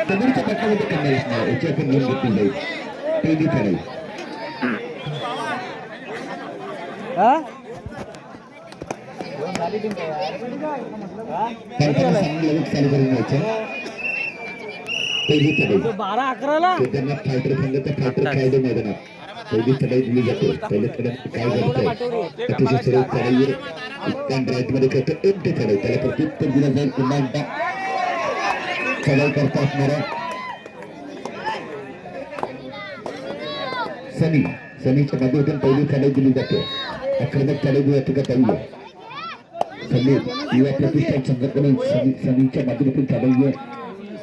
समोरच्या पट्ट्यामध्ये करणार असणार याची आपण नोंद घेतली जाईल पहिली चढाई चढाई बारा अकराला केदारनाथ फायटर संघाचा फायटर खेळाडू मैदानात पहिली चढाई दिली जाते पहिल्या चढाईत काय घडतंय अतिशय सरळमध्ये करतो चढाई त्याला प्रत्युत्तर दिलं जाईल पुन्हा एकदा चढाई करता असणारा सनी सनीच्या माध्यमातून पहिली चढाई दिली जाते. आक्रमक चढाई दिली जाते का पहिली सनी युवा प्रतिष्ठान संघटनेकडून सनी सनीच्या माध्यमातून चढाई आहे.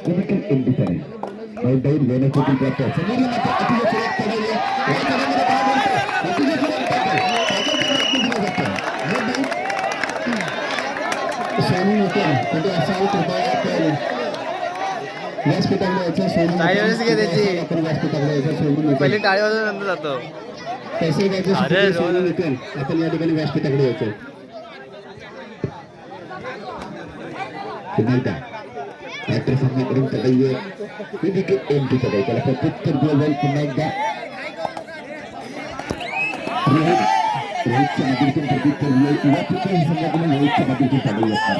कोणीतरी एमटी चढाई बहुत बहुत घेण्यासाठी प्रयत्न समोरील होते म्हणजे असावं कृपया व्यासपीठाकडे यायचं सोडून टाळी वाजली का त्याची? आपण व्यासपीठाकडे यायचं सोडून येतो. पहिली टाळी वाजून नंतर जातो. पैसे द्यायचे अरे, सुट्टी सोडून येतील. आपण या ठिकाणी व्यासपीठाकडे यायचं. पुन्हा एकदा डॉक्टर संघाकडून चढाई आहे ही देखील एमटी चढाई त्याला प्रत्युत्तर दिलं जाईल पुन्हा एकदा. रोहित रोहितच्या माध्यमातून प्रत्युत्तर दिलं युवा पृथ्वी संघाकडून रोहितच्या माध्यमातून चढाई असणार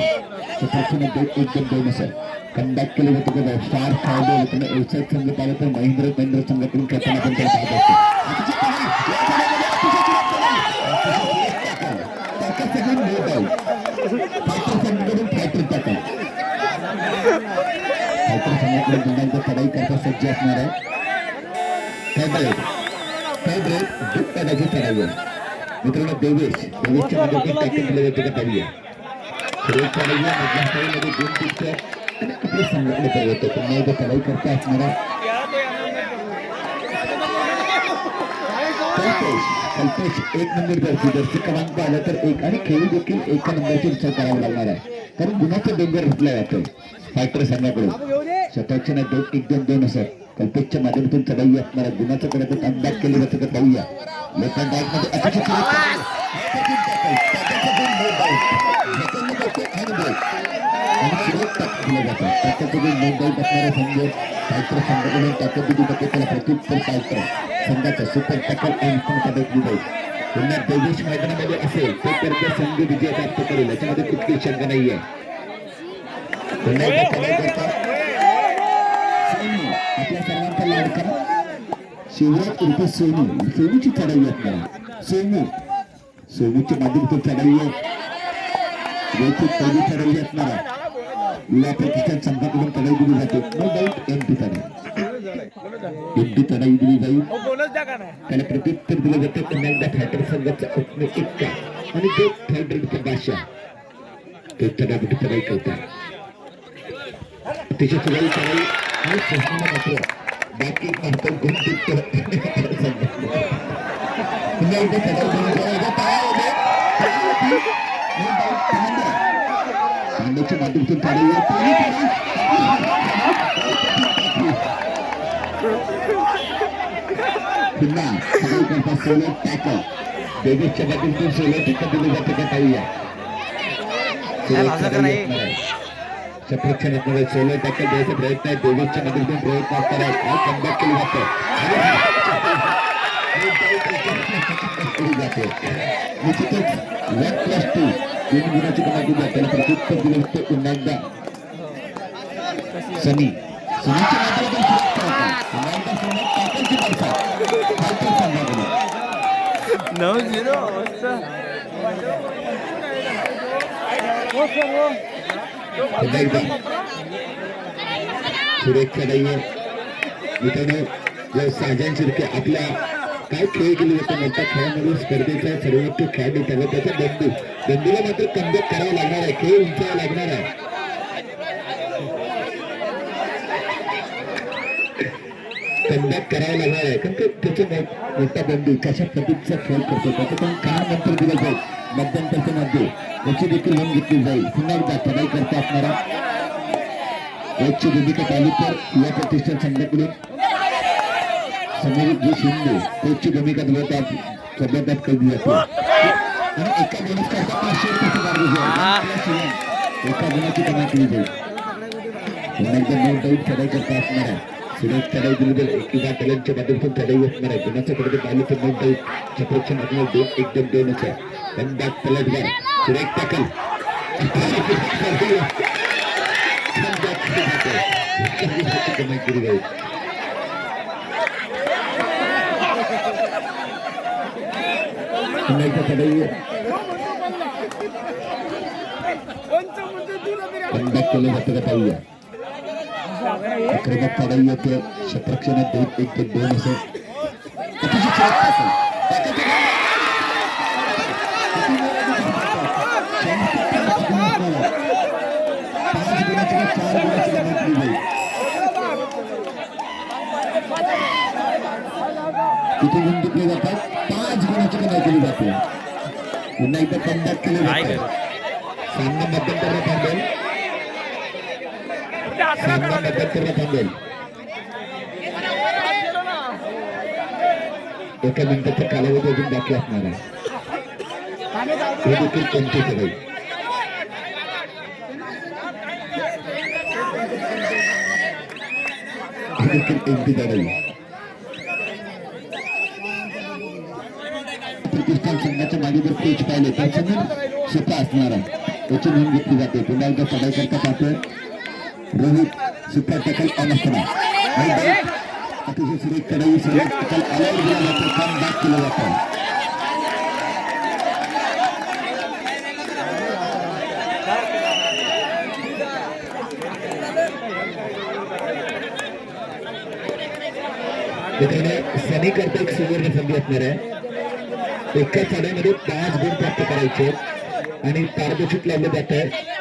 सत्राक्षणात दोन एक दोन दोन असेल कमबॅक केलं जातं का स्टार खेळाडू होतं एवसाईड संघ पाहिलं तर महेंद्र महेंद्र संघाकडून खेळताना आपण त्याला पाहत असतो अतिशय चढाई, या चढाईमध्ये अतिशय सुरेख चढाई. अतिशय सुरेख टाकल. टाकल सगळं मिळत आहे. फायटर संघाकडून फायटर टाकल. फायटर संघाकडून पुन्हा एकदा चढाई करता सज्ज असणार आहे फेब्रेट फेब्रेट दुःख पदाची चढाई आहे मित्रांनो देवेश देवेशच्या माध्यमातून टॅकल केलं जातं का तरी सुरेश मधल्या स्थानामध्ये दोन पिक्चर आणि आपल्या संघाकडे परवडतं पुन्हा एकदा चढाई करता असणारा कल्पेश. कल्पेश एक नंबर जर्सी जर्सी क्रमांक आला तर एक. आणि खेळी देखील एका नंबरची विचार करावा लागणार आहे. कारण गुन्ह्याचं डोंगर घेतला जातोय फायटर संघाकडून स्वतःच्या ना दोन एक दोन दोन असत कल्पेशच्या माध्यमातून चढाई असणारा गुन्ह्याचं कडे कमबॅक केलं जातं का पाहूया. लेफ्टमध्ये अतिशय त्याला संघाचा सुपर टॅकल पुन्हा देवेश मैदानामध्ये असेल तर संघ विजय प्राप्त करेल याच्यामध्ये कुठली शंका नाहीये पुन्हा आपल्या सर्वांचा लाडका शिवराज उर्फ सोनू सोनूची चढाई असणार सोनू सोनूच्या माध्यमातून चढाई आहे वैयक्तिक पहिली चढाई असणार आहे. युवा प्रतिष्ठान संघाकडून चढाई दिली जाते नो डाऊट एमटी चढाई एमटी चढाई दिली जाईल त्याला प्रत्युत्तर दिलं जातं पुन्हा एकदा फायटर संघाचा उपमे इतका आणि तो फायटरचा बादशाह तो चढापटी चढाई करतात त्याच्या चढाई चढाई आणि मात्र बाकी मात्र गुण टिकतो पुन्हा एकदा चढाई दिली जाईल. एकदा टाळ्या होते. टाळ्या होती. No doubt Pandya. पांड्याच्या माध्यमातून चढाई आहे. पहिली चढाई. पुन्हा चढाई करता सोलो टॅकल देवेशच्या माध्यमातून सोलो टॅकल दिलं जातं का पाहूया भाषा का नाही? सप्रेक्षणामध्ये सोलो टॅकल द्यायचा प्रयत्न आहे प्रयत्न कमबॅक जातं केली जाते निश्चितच वन प्लस टू तीन गुणाची प्रत्युत्तर दिलं होतं पुन्हा एकदा सनी सनीच्या माध्यमातून पुन्हा एकदा सोनं बरसा नऊ झिरो सुरेख चढाई आहे. मित्रांनो जर साजन शिर्के आपल्या काय खेळ केले जाते मोठ्या खेळामध्ये म्हणजे स्पर्धेचा सर्वोच्च खेळाडू त्याला त्याचा बंधू बंधूला मात्र कमबॅक करावा लागणार आहे. खेळ उंचावा लागणार आहे. कमबॅक करावा लागणार आहे कारण का त्याचे मो- मोठा बंधू कशा पद्धतीचा खेळ करतो त्याचं पण काम नंतर दिलं जाईल मध्यंतरच्या मध्ये याची देखील नोंद घेतली जाईल पुन्हा एकदा चढाई करता असणारा याची भूमिका तर युवा प्रतिष्ठान संघाकडून समीर जी शिंदे कोचची भूमिका निभवतात ज़बरदस्त कधी जाते आणि एका करता पाचशे रुपयाची मार्ग आहे एका गुणाची कमाई केली जाईल पुन्हा एकदा नऊ डाऊट चढाई करता असणार आहे सुरेश चढाई दिली जाईल किंवा कलनच्या माध्यमातून चढाई असणार आहे. गुणाच्या कडे पाहिलं तर नऊ डाऊट छत्रक्षण असणार दोन एकदम दोनच आहे. पण बॅक पलटवार सुरेश टाकल कमाई केली जाईल पुन्हा एकदा चढाई कंडक्ट केलं जातं का पाहूया. आक्रमक चढाई येते शतरक्षणात दोन एक ते दोन असं. अतिशय गुण टिकले जातात? पाच गुणाची कमाई केली जाते. पुन्हा एकदा कंडक्ट केलं जातं. सामना सामना मध्यंतराला थांबेल. एका मिनिटाचा कालावधी अजून बाकी असणार आहे. हे देखील कोणते सगळे हे देखील एमपी लढाई प्रतिष्ठान संघाच्या मागेवर पेच पाहिले. तर समोर सोपा असणार आहे. त्याची नोंद घेतली जाते. पुन्हा एकदा चढाई करता पाहतोय. रोहित सुपर टॅकल ऑन असताना आणि बॅट अतिशय सुरेख कडवी सुरेख टॅकल आल्यावर दिला जातो कम बॅक केलं जातं. मित्रांनो सनी करता एक सुवर्ण संधी असणार आहे. एका चढाईमध्ये पाच गुण प्राप्त करायचे आणि पारदर्शक लावलं जात आहे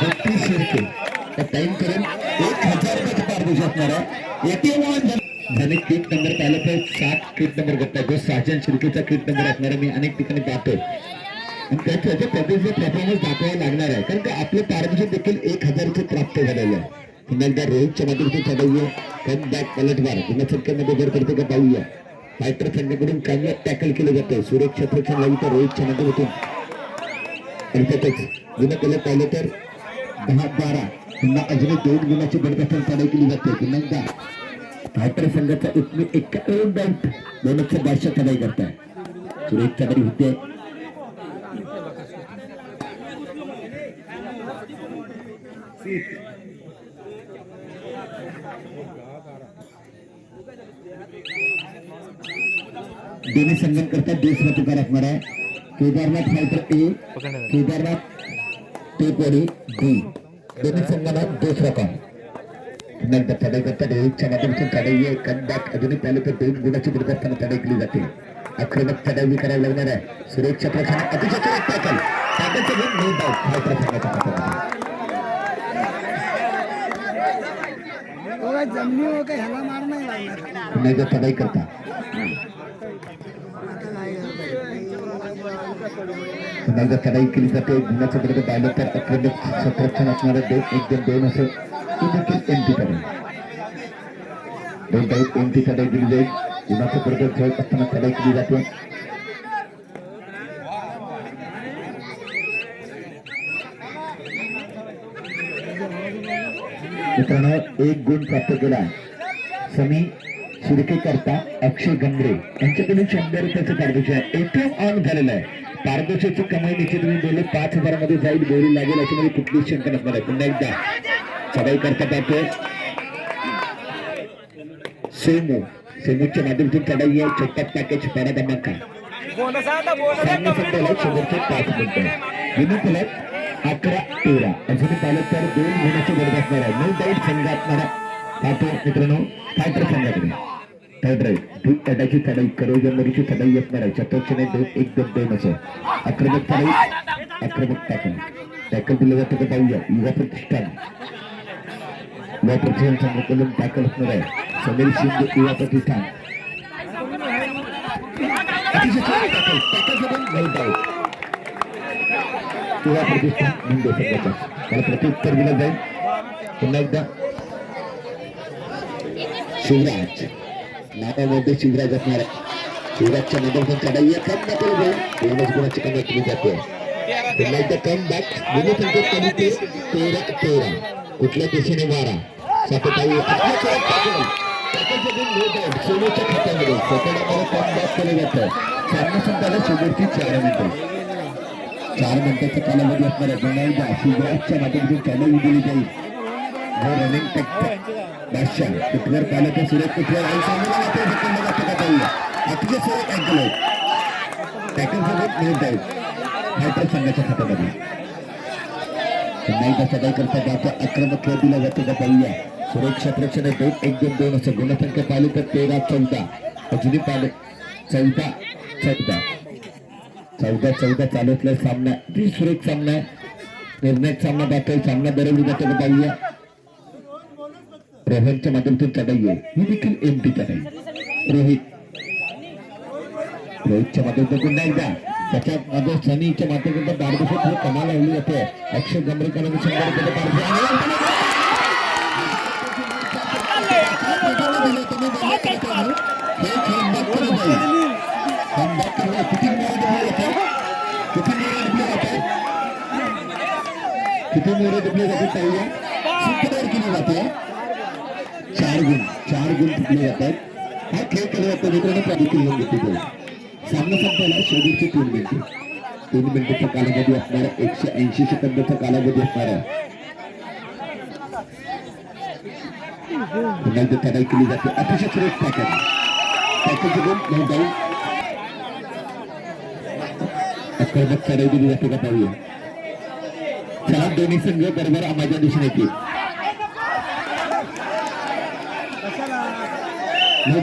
बत्तीस शिरके टाइम करेल एक हजार रुपयाचं पारदर्शक असणार आहे. एटीएम वाहन किट नंबर पाहिलं तर सात किट नंबर घेतला जो साजन शिर्केचा किट नंबर असणार मी अनेक ठिकाणी पाहतो आणि त्याचं त्याच्या पद्धतीचे परफॉर्मन्स दाखवायला लागणार आहे. कारण का आपलं पारदर्शक देखील एक हजारचे प्राप्त झालेलं आहे. पुन्हा एकदा रोहितच्या माध्यमातून चढवूया कम बॅक पलटवार. पुन्हा संख्येमध्ये जर करते का पाहूया. फायटर संघाकडून चांगलं टॅकल केलं जातं सुरक्षा छत्रक्षण लावी तर रोहितच्या माध्यमातून अर्थातच गुन्हा केलं पाहिलं तर दहा बारा पुन्हा अजून दोन गुणाची बडकथन चढाई केली जाते. पुन्हा एकदा फायटर संघाचा एकमेव एका दोन डाऊट दोनच्या बादशा चढाई करताय. सुरेश चढाई होते. दोन्ही संघन करता देश प्रतिकार असणार आहे. Kedarnath fighter A Kedarnath Tepwadi D दोन्ही संघांना दुसरा काम पुन्हा एकदा चढाई करता रोहितच्या माध्यमातून चढाई आहे कमबॅक अजूनही पाहिलं तर दोन गुणाची बिरत असताना चढाई केली जाते आक्रमक चढाई करायला लागणार आहे सुरेशच्या प्रश्न अतिशय सुरेख टाकल टाकायचं गुण नो डाऊट फायटर संघाच्या हातामध्ये जमिनी हो काही ह्याला मार नाही लागणार पुन्हा एकदा चढाई करता पुन्हा एकदा चढाई केली जाते. गुणाचं बरोबर पाहिलं तर आक्रमक संरक्षण असणारं दोन एकदम दोन असेल ती देखील एमटी कडाई दोन डाऊट एमटी कडाई दिली जाईल. गुणाचं बरोबर खेळत असताना कडाई केली जाते. मित्रांनो एक गुण प्राप्त केला. समी शिर्के करता अक्षय गंगरे. यांच्याकडून शंभर रुपयाचं पारदर्शक एटीएम ऑन झालेलं आहे. पारदर्शकची कमाई निश्चित तुम्ही बोलले पाच हजारामध्ये जाईल बोली लागेल याच्यामध्ये कुठलीच शंका नसणार आहे. पुन्हा एकदा चढाई करता पाहतोय सेमू सेमूच्या माध्यमातून चढाई आहे. छोटा पॅकेज पॅरा धमाका. शेवटचे पाच मिनिटं. अकरा तेरा. अजून पाहिलं तर दोन गुणाचे गरज असणार आहे. नो संघ असणारा पाहतो मित्रांनो. फायटर संघाकडे थर्ड राईट दूध अड्याची चढाई करोजनमरीची चढाई असणार आहे चतुर्थने दोन एक दोन दोन असं. आक्रमक चढाई आक्रमक टॅकल टॅकल दिलं जातं का जाऊया युवा प्रतिष्ठान. युवा प्रतिष्ठान संघाकडून टॅकल असणार आहे. समीर सिंग युवा प्रतिष्ठान. युवा प्रतिष्ठान मुंबई संघाचा त्याला प्रत्युत्तर दिलं जाईल. पुन्हा एकदा. शिवराज. नावामध्ये शिवराज जपणार आहे शिवराजच्या नंतर चढाई कम न करू एवढंच गुणाची कमी केली जाते पुन्हा कम बॅक दोन्ही संख्येत कमी ते तेरा तेरा कुठल्या दिशेने वारा सातताई खात्यामध्ये कम बॅक केलं जातं सामना शेवटची चार मिनिटं चार मिनिटाचा कालावधी असणार आहे. शिवराजच्या माध्यमातून चढाई दिली जाईल. रनिंग टॅक्टर बादशाह कुठवर पाहिलं तर सुरेश कुठवर आणि सामन्याला मात्र ढकललं जातं का ताई अतिशय सुरेख अँकल आहे टॅकल सोबत मिळत आहे फायटर संघाच्या खात्यामध्ये पुन्हा एकदा चढाई करता जातो आक्रमक खेळ दिला जातो का पाहूया सुरेश क्षेत्रक्षणे दोन एक दोन दोन असं गुणसंख्या पाहिली तर तेरा चौदा अजूनही पाहिलं चौदा चौदा चौदा चौदा चालू असलेला सामना। ती सुरेख सामना। आहे. निर्णायक सामना दाखल सामना बरोबर जातो का पाहूया रोहनच्या माध्यमातून चढाई आहे ही देखील एमटी चढाई रोहित रोहितच्या माध्यमातून पुन्हा एकदा त्याच्या मध्ये सनीच्या माध्यमातून बारबसत कमाल लावली जाते अक्षय गमरेकरांनी शंभर रुपये बारबे आणि अंतराने दिलं तुम्ही चार गुण टिकले जातात. हा खेळ केला जातो मित्रांनो प्राधिकरण घेऊन घेतली सामना संपायला शेवटचे तीन मिनिटे. तीन मिनिटाचा कालावधी असणारा एकशे ऐंशी सेकंदाचा कालावधी असणारा आहे. पुन्हा एकदा केली जाते. अतिशय सुरेख पॅकेज पॅकेज गुण नऊ जाईल आक्रमक तयारी दिली जाते का पाहूया. चला दोन्ही संघ बरोबर माझ्या दिशेने येतील.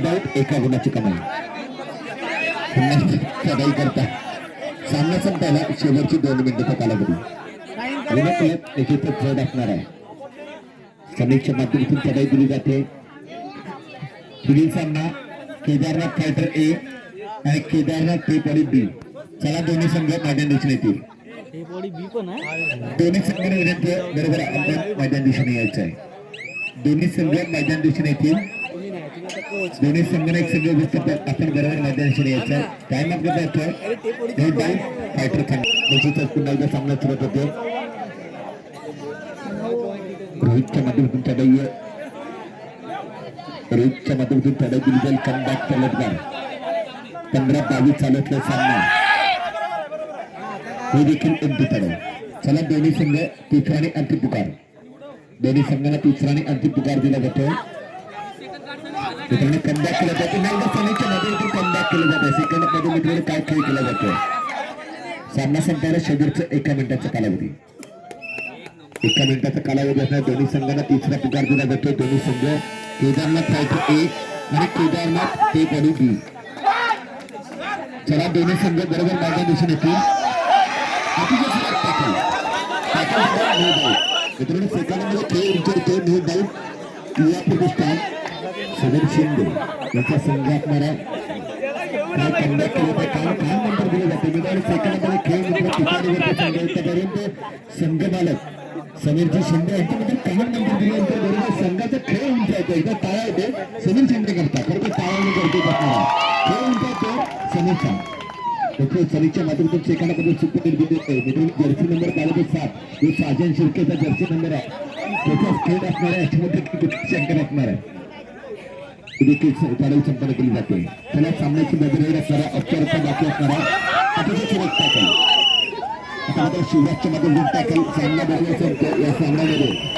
डाऊट एका गुणाची कमाई. चढाई करता. सामना संपायला शेवटची दोन मिनिटं कालावधी विनोद निश्चितच जड असणार आहे. समीक्षा माध्यमातून चढाई दिली जाते. पुढील सामना केदारनाथ फायटर ए आणि केदारनाथ टेपॉली बी चला दोन्ही संघ मैदान दिसून येतील. दोन्ही संघ विनंती बरोबर आपण मैदान दिसून यायचं आहे दोन्ही संघ मैदान दिसून येतील. दोन्ही संघाने एक संघ विस्तृत आपण बरोबर मैदानाशी यायचं. काय मत करता नो फायटर संघ निश्चितच पुन्हा एकदा सामना सुरू होतो. रोहितच्या माध्यमातून चढाई रोहितच्या माध्यमातून चढाई दिली जाईल. कम बॅक चालतणार पंधरा बावीस चालतला सामना. हे देखील अंतिम चढाई चला दोन्ही संघ तिसरा आणि अंतिम पुकार. दोन्ही संघाला तिसरा आणि अंतिम पुकार दिला जातो मित्रांनो कमबॅक केला जातो नाही एकदा सनीच्या माध्यमातून कमबॅक केलं जातं. सेकंडमध्ये मित्रांनो काय खेळ केला जातो सामना संपायला शेवटचं एका मिनिटाचा कालावधी. एका मिनिटाचा कालावधी असणार. दोन्ही संघांना तिसरा पुकार दिला जातो दोन्ही संघ केदारनाथ फायटर ए आणि केदारनाथ ते पडू बी. चला दोन्ही संघ बरोबर माझ्या दिसून येतील. अतिशय सुरेख tackle. Tackle मध्ये मित्रांनो सेकंदामध्ये खेळ विचारतो नो डाऊट युवा प्रतिष्ठान. सदर शिंदे याचा संघ असणार आहे. काय कमबॅक केलं तर काय काय नंबर दिले जाते मित्रांनो सेकंदामध्ये खेळ मित्र ठिकाणीवरती संघ समीरजी शिंदे यांच्यामध्ये काय नंबर दिल्यानंतर बरोबर संघाचा खेळ उंचायतो एकदा टाळा येते समीर शिंदे करता खरं तर टाळा करतो असणार आहे खेळ उंचायतो समीरचा. देखो सनीच्या माध्यमातून सेकंदामध्ये सुपर मित्रांनो जर्सी नंबर बारा सात. जो साजन शिर्केचा जर्सी नंबर आहे. त्याचा खेळ असणार आहे. याच्यामध्ये शंकर असणार आहे. देखील चढाई संपन्न केली जाते. त्याला सामन्याची बदल करा औपचारिकता बाकी असणारा आता मात्र शिवराजच्या माध्यमातून टाकल सामना बदल या सामन्यामध्ये.